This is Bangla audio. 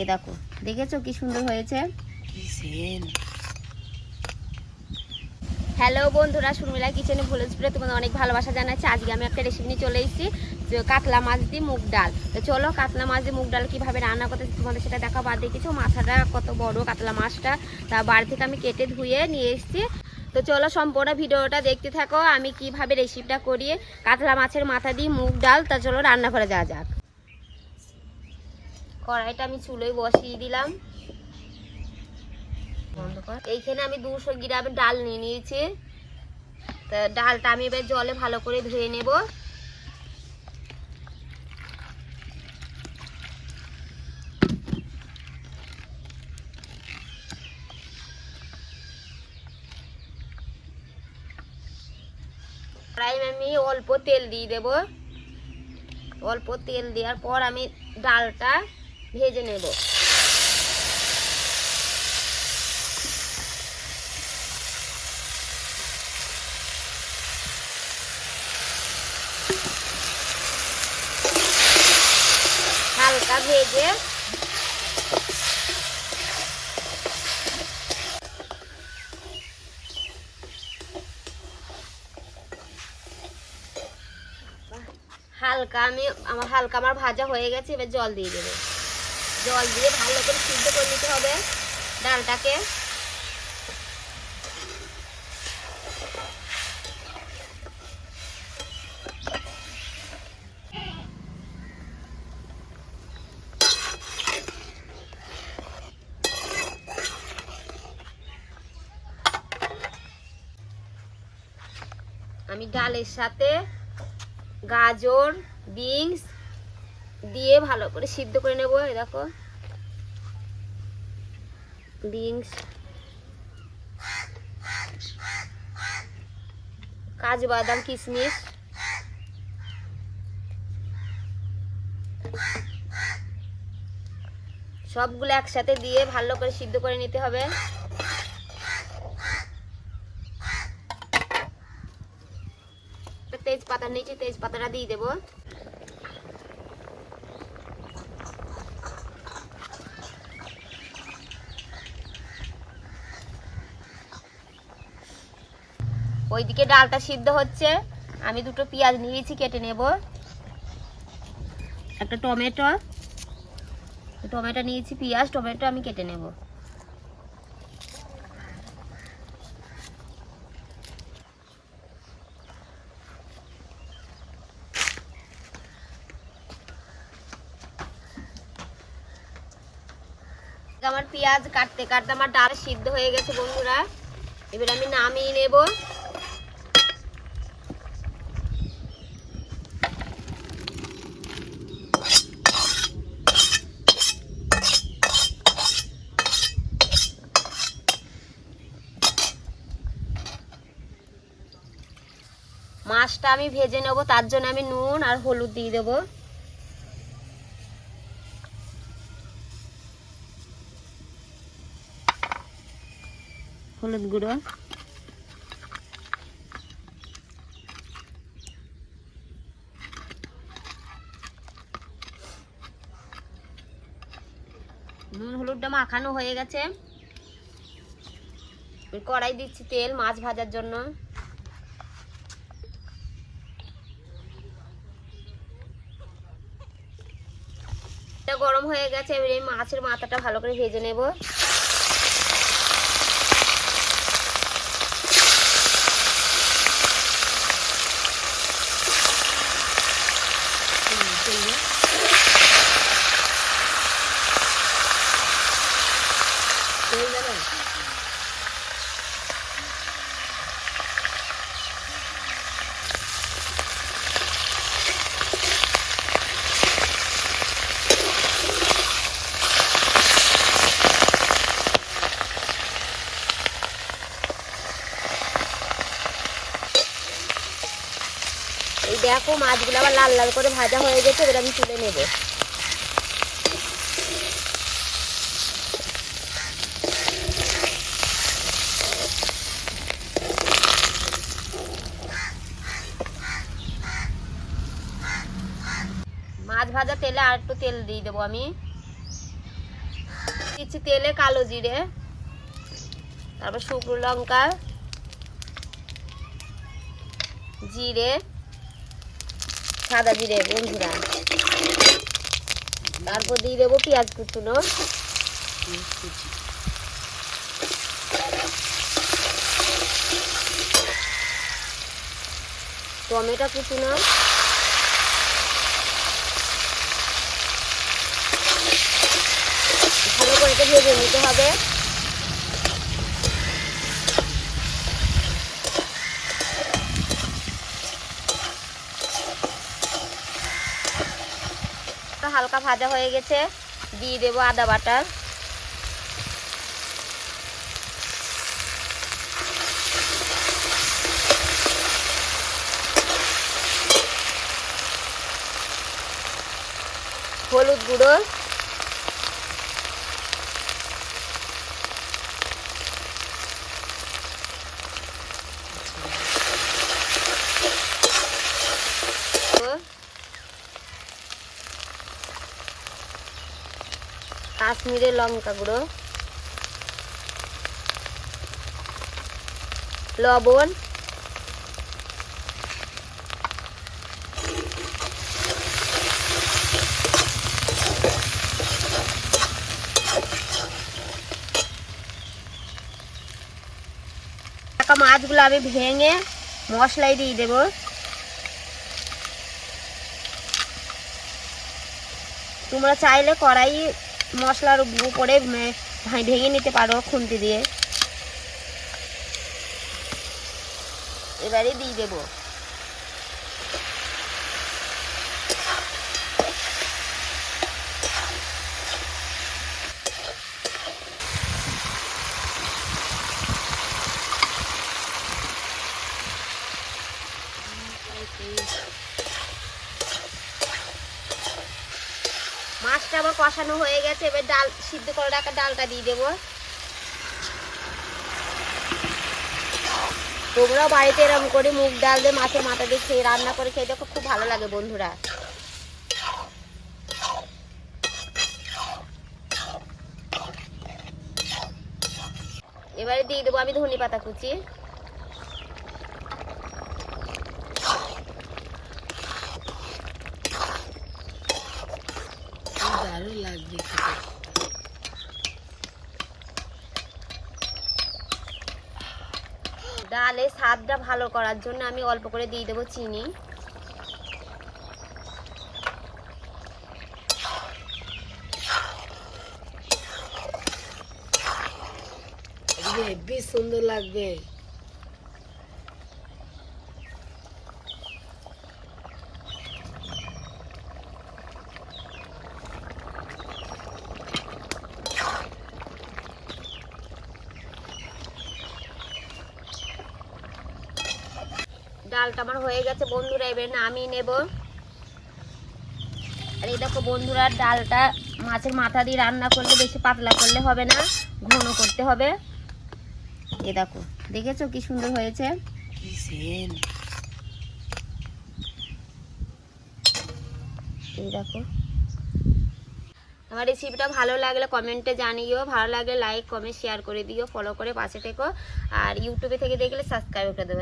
এ দেখো দেখেছ কি সুন্দর হয়েছে? হ্যালো বন্ধুরা সুরমিলা কিচেনে ভুলে স্প্রে তোমাদের অনেক ভালোবাসা জানাচ্ছি। আজকে আমি একটা রেসিপি নিয়ে চলে এসেছি কাতলা মাছ দিয়ে মুগ ডাল। তো চলো কাতলা মাছ দিয়ে মুগ ডাল কীভাবে রান্না করতে তোমাদের সেটা দেখা বাদ দেখেছ? মাথাটা কত বড় কাতলা মাছটা। তা বাড়ি থেকে আমি কেটে ধুয়ে নিয়ে এসেছি। তো চলো সম্পূর্ণ ভিডিওটা দেখতে থাকো। আমি কীভাবে রেসিপিটা করি কাতলা মাছের মাথা দিয়ে মুগ ডাল তা চলো রান্না করে যাওয়া যাক। কড়াইটা আমি চুলোয় বসিয়ে দিলাম। এইখানে আমি দুশো গ্রামের ডাল নিয়ে নিয়েছি। তা ডালটা আমি এবার জলে ভালো করে ধুয়ে নেব। আমি অল্প তেল দিয়ে দেব। অল্প তেল দেওয়ার পর আমি ডালটা ভেজে নেব। হালকা ভেজে হালকা আমি, আমার হালকা আমার ভাজা হয়ে গেছে, এবার জল দিয়ে দেবো। জল দিয়ে ভালো করে সিদ্ধ করে নিতে হবে ডালটাকে। আমি ডালের সাথে গাজর বিনস দিয়ে ভালো করে সিদ্ধ করে নেব দেখো। বিনস। কাজু, বাদাম, কিশমিশ। সবগুলো একসাথে দিয়ে ভালো করে সিদ্ধ করে নিতে হবে। তেজপাতা, নিচে তেজপাতাটা দিয়ে দেবো। ওইদিকে ডালটা সিদ্ধ হচ্ছে। আমি দুটো পেঁয়াজ নিয়েছি, কেটে নেব। একটা টমেটো। টমেটো নিয়েছি, পেঁয়াজ, টমেটো আমি কেটে নেব। আমার পেঁয়াজ কাটতে কাটতে আমার ডাল সিদ্ধ হয়ে গেছে বন্ধুরা। এবার আমি নামিয়ে নেব। মাছটা আমি ভেজে নেব, তার জন্য আমি নুন আর হলুদ দিয়ে দেবো। হলুদ গুঁড়ো। নুন হলুদটা মাখানো হয়ে গেছে। কড়াই দিচ্ছি তেল মাছ ভাজার জন্য এটা গরম হয়ে গেছে এবার এই মাছের মাথাটা ভালো করে ভেজে নেব। এই দেখো মাছগুলো আবার লাল লাল করে ভাজা হয়ে গেছে, এবার আমি তুলে নেব। মাছ ভাজা তেলে আর একটু তেল দিয়ে দেবো আমি। দিচ্ছি তেলে কালো জিরে, তারপর শুকনো লঙ্কা, জিরে সাদা জিরে বন্ধুরা। তারপর দিয়ে দেবো পেঁয়াজ কুচুনো। টমেটো কুচুনো। ভালো করে ভেজে নিতে হবে। হালকা ভাজা হয়ে গেছে দিয়ে দেবো আদা বাটার। হলুদ গুঁড়ো। কাশ্মীরের লঙ্কা গুঁড়ো লবণ টাকা মাছগুলো আমি ভেঙে মশলায় দিয়ে দেবো তোমরা চাইলে কড়াই মশলার উপরে ভাই ভেঙে নিতে পারো খুন্তি দিয়ে। এবারে দিয়ে দেবো। মাছটা আমার কষানো হয়ে গেছে, এবার ডাল, সিদ্ধ করে রাখা ডালটা দিয়ে দেবো। তোমরাও বাড়িতে এরকম করে মুগ ডাল দিয়ে মাছের মাথা দিয়ে খেয়ে, রান্না করে খেয়ে দেখো, খুব ভালো লাগে বন্ধুরা। এবারে দিয়ে দেবো আমি ধনে পাতা কুচি। ডালে স্বাদটা ভালো করার জন্য আমি অল্প করে দিয়ে দেবো চিনি। বেশ সুন্দর লাগবে। ডালটা আমার হয়ে গেছে বন্ধুরা এবার আমি নেব। আর এই দেখো বন্ধুরা ডালটা মাছের মাথা দিয়ে রান্না করলে বেশি পাতলা করলে হবে না ঘন করতে হবে। এ দেখো দেখেছ কি সুন্দর হয়েছে? এই দেখো। আমার রেসিপিটা ভালো লাগলে কমেন্টে জানিও ভালো লাগলে লাইক কমেন্ট শেয়ার করে দিও ফলো করে পাশে থেকো। আর ইউটিউবে থেকে দেখলে সাবস্ক্রাইব করে দেবে।